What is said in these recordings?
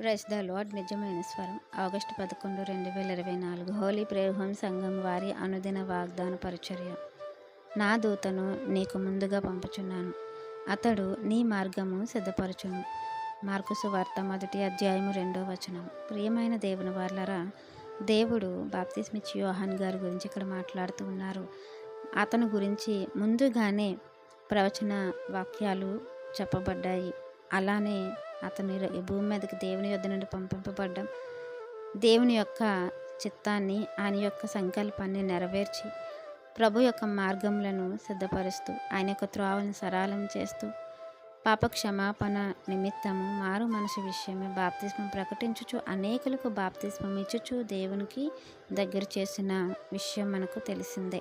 Praise the lord నిజమైన స్వరం. August పదకొండు రెండు వేల ఇరవై నాలుగు. హోలీ ప్రేహోం సంఘం వారి అనుదిన వాగ్దాన పరిచర్య. నా దూతను నీకు ముందుగా పంపుచున్నాను. అతడు నీ మార్గము సిద్ధపరచును. మార్కుసు వార్త మొదటి అధ్యాయము రెండో వచనం. ప్రియమైన దేవుని వార్లరా దేవుడు బాప్తిస్మిచ్ యోహాన్ గారి గురించి ఇక్కడ మాట్లాడుతూ ఉన్నారు. అతని గురించి ముందుగానే ప్రవచన వాక్యాలు చెప్పబడ్డాయి. అలానే అతను ఈ భూమి మీదకి దేవుని యొద్ద నుండి పంపింపబడ్డం దేవుని యొక్క చిత్తాన్ని ఆయన యొక్క సంకల్పాన్ని నెరవేర్చి ప్రభు యొక్క మార్గములను సిద్ధపరుస్తూ ఆయన యొక్క త్రోవలను సరళం చేస్తూ పాప క్షమాపణ నిమిత్తము మారు మనసు విషయమే బాప్తిస్మం ప్రకటించుచు అనేకులకు బాప్తిస్మం ఇచ్చుచు దేవునికి దగ్గర చేసిన విషయం మనకు తెలిసిందే.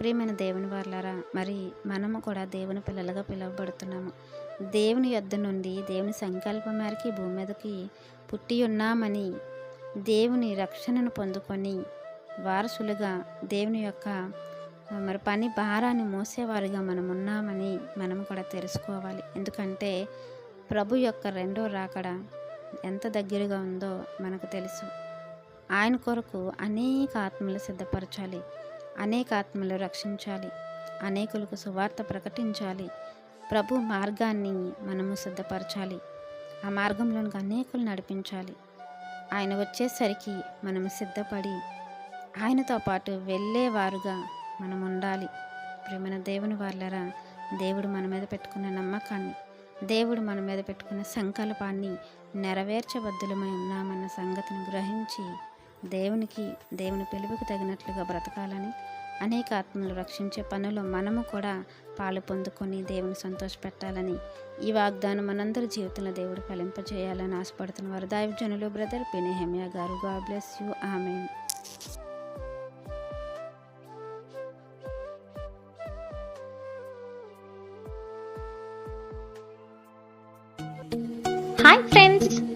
ప్రియమైన దేవుని వాళ్ళారా మరి మనము కూడా దేవుని పిల్లలుగా పిలువబడుతున్నాము. దేవుని యొద్ద నుండి దేవుని సంకల్పం మేరకు భూమి మీదకి పుట్టి ఉన్నామని దేవుని రక్షణను పొందుకొని వారసులుగా దేవుని యొక్క మరి పని భారాన్ని మోసేవారుగా మనం ఉన్నామని మనం కూడా తెలుసుకోవాలి. ఎందుకంటే ప్రభు యొక్క రెండో రాకడ ఎంత దగ్గరగా ఉందో మనకు తెలుసు. ఆయన కొరకు అనేక ఆత్మలు సిద్ధపరచాలి. అనేక ఆత్మలు రక్షించాలి. అనేకులకు సువార్త ప్రకటించాలి. ప్రభు మార్గాన్ని మనము సిద్ధపరచాలి. ఆ మార్గంలోనికి అనేకులు నడిపించాలి. ఆయన వచ్చేసరికి మనము సిద్ధపడి ఆయనతో పాటు వెళ్ళేవారుగా మనం ఉండాలి. ప్రేమన దేవుని వాళ్ళరా దేవుడు మన మీద పెట్టుకున్న నమ్మకాన్ని దేవుడు మన మీద పెట్టుకున్న సంకల్పాన్ని నెరవేర్చబద్దులమై ఉన్నామన్న సంగతిని గ్రహించి దేవునికి దేవుని పిలుపుకి తగినట్లుగా బ్రతకాలని అనేక ఆత్మలు రక్షించే పనులు మనము కూడా పాలు పొందుకొని దేవుని సంతోషపెట్టాలని ఈ వాగ్దానం మనందరి జీవితంలో దేవుడు ఫలింపజేయాలని ఆశపడుతున్న వారు. దైవజనులు brother పినేహెమియా garu God bless you. Amen. Hi friends.